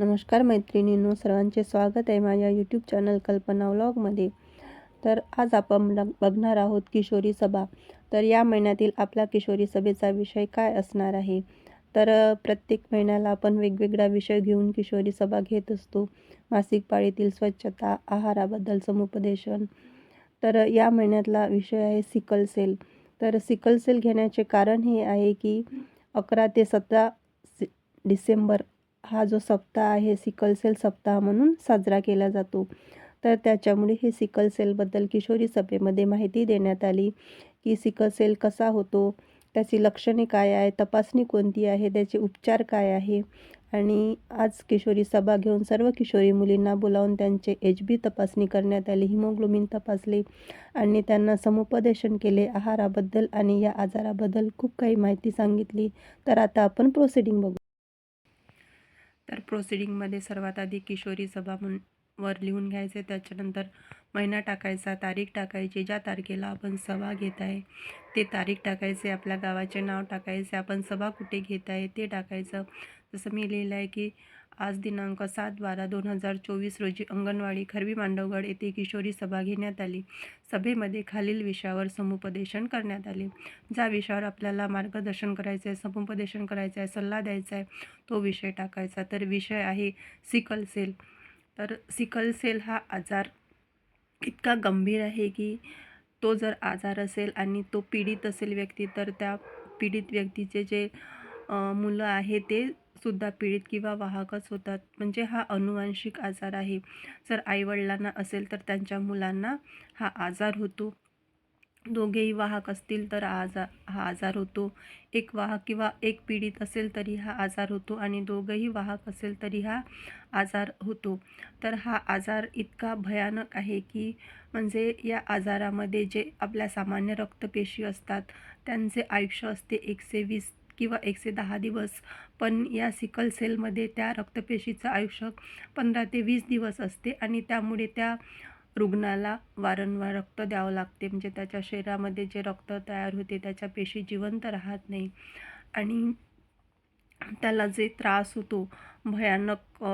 नमस्कार मैत्रिणींनो सर्वांचे स्वागत आहे माझ्या यूट्यूब चॅनल कल्पना व्लॉगमध्ये तर आज आपण बघणार आहोत किशोरी सभा. तर या महिन्यातील आपला किशोरी सभेचा विषय काय असणार आहे? तर प्रत्येक महिन्याला आपण वेगवेगळा विषय घेऊन किशोरी सभा घेत असतो. मासिक पाळीतील स्वच्छता आहाराबद्दल समुपदेशन. तर या महिन्यातला विषय आहे सिकल सेल. तर सिकल सेल घेण्याचे कारण हे आहे की अकरा ते सतरा सि डिसेंबर हा जो सप्ताह आहे सिकल सेल सप्ताह म्हणून साजरा केला जातो. तर त्याच्यामुळे हे सिकल सेलबद्दल किशोरी सभेमध्ये माहिती देण्यात आली की सिकल सेल कसा होतो त्याची लक्षणे काय आहे तपासणी कोणती आहे त्याचे उपचार काय आहे. आणि आज किशोरी सभा घेऊन सर्व किशोरी मुलींना बोलावून त्यांचे एच बी तपासणी करण्यात आली हिमोग्लोबिन तपासले आणि त्यांना समुपदेशन केले आहाराबद्दल आणि या आजाराबद्दल खूप काही माहिती सांगितली. तर आता आपण प्रोसिडिंग बघू. तर प्रोसिडिंगमध्ये सर्वात आधी किशोरी सभा म्हण वर लिहून घ्यायचे. त्याच्यानंतर महिना टाकायचा तारीख टाकायची ज्या तारखेला आपण सभा घेत आहे ते तारीख टाकायचे आपल्या गावाचे नाव टाकायचे आपण सभा कुठे घेत आहे ते टाकायचं. जसं मी लिहिलं आहे की आज दिनांक सात बारा दोन हजार चोवीस रोजी अंगणवाडी खरबी मांडवगड येथे किशोरी सभा घेण्यात आली. सभेमध्ये खालील विषयावर समुपदेशन करण्यात आले. ज्या विषयावर आपल्याला मार्गदर्शन करायचं आहे समुपदेशन करायचं आहे सल्ला द्यायचा आहे तो विषय टाकायचा. तर विषय आहे सिकल सेल. तर सिकल सेल हा आजार इतका गंभीर आहे की तो जर आजार असेल आणि तो पीडित असेल व्यक्ती तर त्या पीडित व्यक्तीचे जे मुलं आहे ते सुद्धा पीडित किंवा वाहकच होतात. म्हणजे हा अनुवांशिक आजार आहे. जर आईवडिलांना असेल तर त्यांच्या मुलांना हा आजार होतो. दोघेही वाहक असतील तर आजार हा आजार होतो. एक वाहक किंवा एक पीडित असेल तरी हा आजार होतो आणि दोघंही वाहक असेल तरी हा आजार होतो. तर हा आजार इतका भयानक आहे की म्हणजे या आजारामध्ये जे आपल्या सामान्य रक्तपेशी असतात त्यांचे आयुष्य असते एकशे वीस किंवा एकशे दहा दिवस. पण या सिकल सेलमध्ये त्या रक्तपेशीचं आयुष्य पंधरा ते वीस दिवस असते आणि त्यामुळे त्या रुग्णाला वारंवार रक्त द्यावं लागते. म्हणजे त्याच्या शरीरामध्ये जे रक्त तयार होते त्याच्या पेशी जिवंत राहत नाही. आणि त्याला जे त्रास होतो भयानक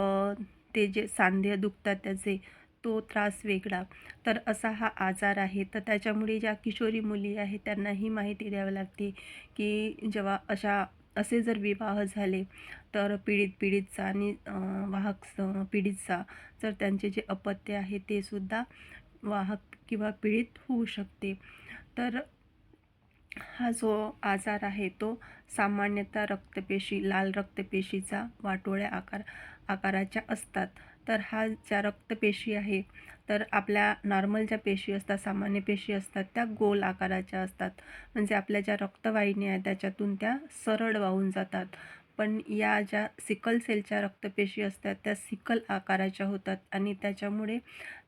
ते जे सांधे दुखतात त्याचे तो त्रास वेगळा. तर असा हा आजार आहे. तर त्याच्यामुळे ज्या किशोरी मुली आहेत त्यांनाही माहिती द्यावी लागते की जेव्हा अशा असे जर विवाह झाले तर पीडित पीडितचा आणि वाहक स- पीडितचा जर त्यांचे जे अपत्य आहे ते सुद्धा वाहक किंवा पीडित होऊ शकते. तर हा जो आजार आहे तो सामान्यतः रक्तपेशी लाल रक्तपेशीचा वाटोळ्या आकार आकाराच्या असतात. तर हा ज्या रक्तपेशी आहे तर आपल्या नॉर्मल ज्या पेशी असतात सामान्य पेशी असतात त्या गोल आकाराच्या असतात. म्हणजे आपल्या ज्या रक्तवाहिन्या आहेत त्याच्यातून त्या सरळ वाहून जातात. पण या ज्या सिकल सेलच्या रक्तपेशी असतात त्या सिकल आकाराच्या होतात आणि त्याच्यामुळे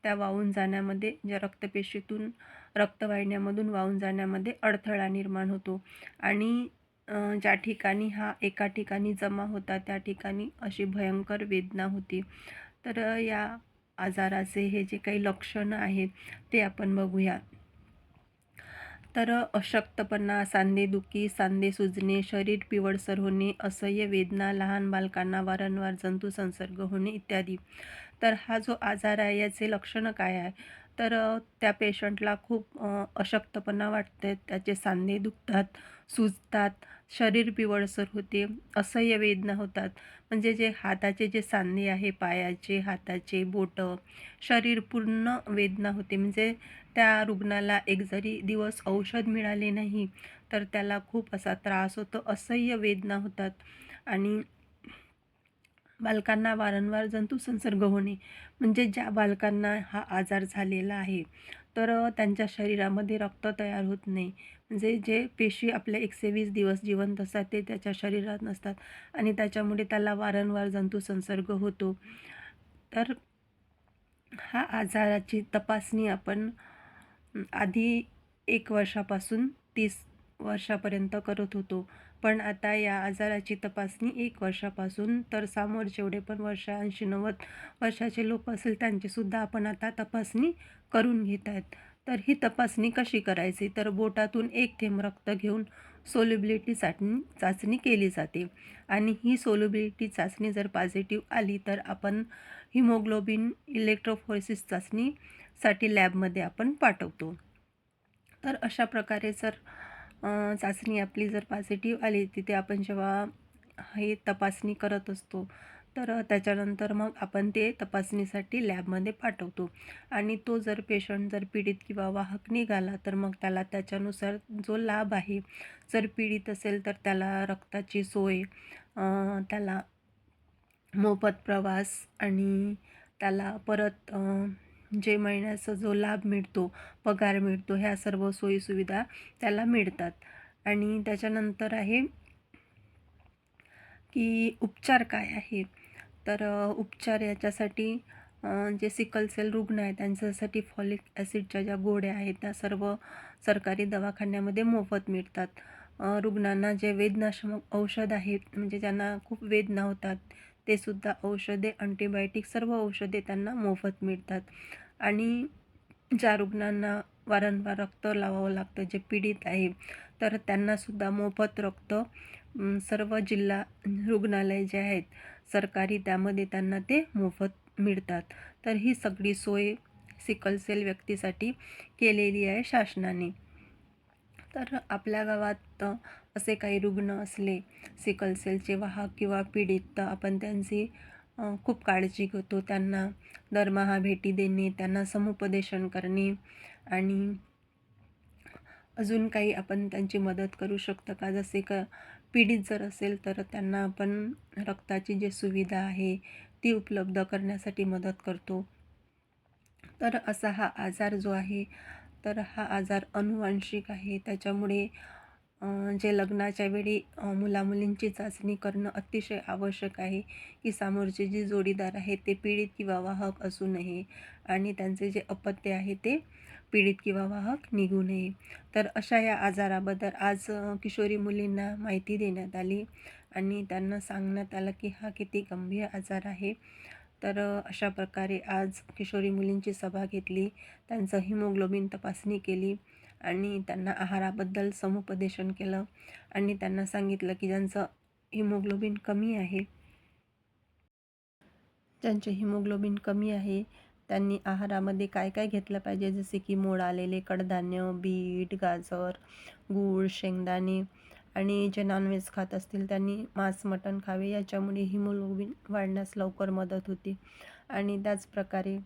त्या वाहून जाण्यामध्ये ज्या रक्तपेशीतून रक्तवाहिन्यामधून वाहून जाण्यामध्ये अडथळा निर्माण होतो. आणि ज्या ठिकाणी हा एका ठिकाणी जमा होता त्या ठिकाणी अशी भयंकर वेदना होती. तर या आजाराचे हे जे काही लक्षणं आहेत ते आपण बघूया तर अशक्तपणा सांधेदुखी सांधे सुजणे शरीर पिवळसर होणे असह्य वेदना लहान बालकांना वारंवार जंतू संसर्ग होणे इत्यादी. तर हा जो आजार आहे याचे लक्षणं काय आहे? तर त्या पेशंटला खूप अशक्तपणा वाटते त्याचे सांधे दुखतात सुजतात शरीर पिवळसर होते असह्य वेदना होतात. म्हणजे जे हाताचे जे सांधे आहे पायाचे हाताचे बोटं शरीर पूर्ण वेदना होते. म्हणजे त्या रुग्णाला एक जरी दिवस औषध मिळाले नाही तर त्याला खूप असा त्रास होतो असह्य वेदना होतात. आणि बालकांना वारंवार जंतुसंसर्ग होणे म्हणजे ज्या बालकांना हा आजार झालेला आहे तर त्यांच्या शरीरामध्ये रक्त तयार होत नाही. म्हणजे जे पेशी आपल्या एकशे वीस दिवस जिवंत असतात ते त्याच्या शरीरात नसतात आणि त्याच्यामुळे त्याला वारंवार जंतुसंसर्ग होतो. तर हा आजाराची तपासणी आपण आधी एक वर्षापासून तीस वर्षापर्यंत करत होतो. पण आता या आजाराची तपासणी एक वर्षापासून तर समोर जेवढे पण वर्ष ऐंशी नव्वद वर्षाचे लोक असेल त्यांचीसुद्धा आपण आता तपासणी करून घेत आहेत. तर ही तपासणी कशी करायची? तर बोटातून एक थेंब रक्त घेऊन सोल्युबिलिटी चाचणी चाचणी केली जाते. आणि ही सोल्युबिलिटी चाचणी जर पॉझिटिव्ह आली तर आपण हिमोग्लोबिन इलेक्ट्रोफोरेसिस चाचणीसाठी लॅबमध्ये आपण पाठवतो. तर अशा प्रकारे जर चाचणी आपली जर पॉझिटिव्ह आली तिथे आपण जेव्हा हे तपासणी करत असतो तर त्याच्यानंतर मग आपण ते तपासणीसाठी लॅबमध्ये पाठवतो. आणि तो जर पेशंट जर पीडित किंवा वाहक निघाला तर मग त्याला त्याच्यानुसार जो लाभ आहे जर पीडित असेल तर त्याला रक्ताची सोय त्याला मोफत प्रवास आणि त्याला परत जे महिन्याचा जो लाभ मिळतो पगार मिळतो ह्या सर्व सोयीसुविधा त्याला मिळतात. आणि त्याच्यानंतर आहे की उपचार काय आहे? तर उपचार याच्यासाठी जे सिकल सेल रुग्ण आहेत त्यांच्यासाठी फॉलिक ॲसिडच्या ज्या गोळ्या आहेत त्या सर्व सरकारी दवाखान्यामध्ये मोफत मिळतात. रुग्णांना जे वेदनाशमक औषध आहेत म्हणजे ज्यांना खूप वेदना होतात ते सुद्धा औषधे अँटीबायोटिक सर्व औषधे त्यांना मोफत मिळतात. आणि ज्या रुग्णांना वारंवार रक्त लावावं लागतं जे पीडित आहे तर त्यांनासुद्धा मोफत रक्त सर्व जिल्हा रुग्णालय जे आहेत सरकारी त्यामध्ये त्यांना ते मोफत मिळतात. तर ही सगळी सोय सिकलसेल व्यक्तीसाठी केलेली आहे शासनाने. तर आपल्या गावात असे काही रुग्ण असले सिकल सेलचे वाहक किंवा पीडित तर आपण त्यांची खूप काळजी घेतो. त्यांना दरमहा भेटी देणे त्यांना समुपदेशन करणे आणि अजून काही आपण त्यांची मदत करू शकतो का? जसे का पीडित जर असेल तर त्यांना आपण रक्ताची जी सुविधा आहे ती उपलब्ध करण्यासाठी मदत करतो. तर असा हा आजार जो आहे तर हा आजार अनुवांशिक आहे. त्याच्यामुळे जे लग्नाच्या वेळी मुलामुलींची चाचणी करणं अतिशय आवश्यक आहे की समोरचे जे जोडीदार आहे ते पीडित किंवा वाहक असू नये आणि त्यांचे जे अपत्य आहे ते पीडित किंवा वाहक निघू नये. तर अशा या आजाराबद्दल आज किशोरी मुलींना माहिती देण्यात आली आणि त्यांना सांगण्यात आलं की हा किती गंभीर आजार आहे. तर अशा प्रकारे आज किशोरी मुलींची सभा घेतली. त्यांचं हिमोग्लोबिन तपासणी केली आणि त्यांना आहाराबद्दल समुपदेशन केलं आणि त्यांना सांगितलं की ज्यांचं हिमोग्लोबिन कमी आहे ज्यांचे हिमोग्लोबिन कमी आहे त्यांनी आहारामध्ये काय काय घेतलं पाहिजे? जसे की मोड आलेले कडधान्य बीट गाजर गूळ शेंगदाणे आणि जे नॉनव्हेज खात असतील त्यांनी मांस मटण खावे. याच्यामुळे हिमोग्लोबिन वाढण्यास लवकर मदत होते. आणि त्याचप्रकारे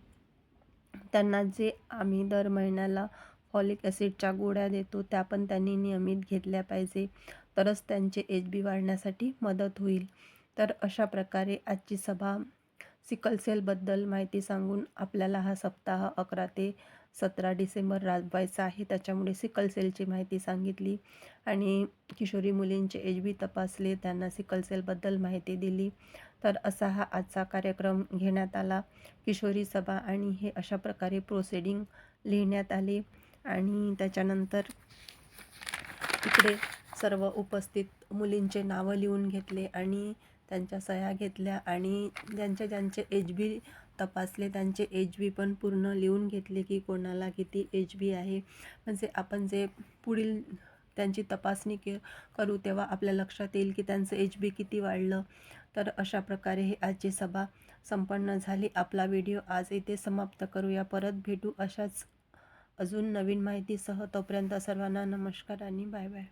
त्यांना जे आम्ही दर महिन्याला फॉलिक ॲसिडच्या गोळ्या देतो त्या पण त्यांनी नियमित घेतल्या पाहिजे. तरच त्यांचे एच बी वाढण्यासाठी मदत होईल. तर अशा प्रकारे आजची सभा सिकल सेलबद्दल माहिती सांगून आपल्याला हा सप्ताह अकरा ते सतरा डिसेंबर राबवायचा आहे. त्याच्यामुळे सिकल सेलची माहिती सांगितली आणि किशोरी मुलींचे एच बी तपासले. त्यांना सिकल सेलबद्दल माहिती दिली. तर असा हा आजचा कार्यक्रम घेण्यात आला. किशोरी सभा आणि हे अशा प्रकारे प्रोसिडिंग लिहिण्यात आले. आणि त्याच्यानंतर इकडे सर्व उपस्थित मुलींचे नावं लिहून घेतले आणि त्यांच्या सह्या घेतल्या. आणि ज्यांचे ज्यांचे एच बी तपासले. त्यांचे एच बी पण पूर्ण लिहून घेतले की कोणाला किती एच बी आहे. म्हणजे आपण जे पुढील त्यांची तपासणी के करू तेव्हा आपल्या लक्षात येईल की त्यांचं एच बी किती वाढलं. तर अशा प्रकारे हे आजची सभा संपन्न झाली. आपला व्हिडिओ आज इथे समाप्त करूया. परत भेटू अशाच अजून नवीन माहितीसह. तोपर्यंत सर्वांना नमस्कार आणि बाय बाय.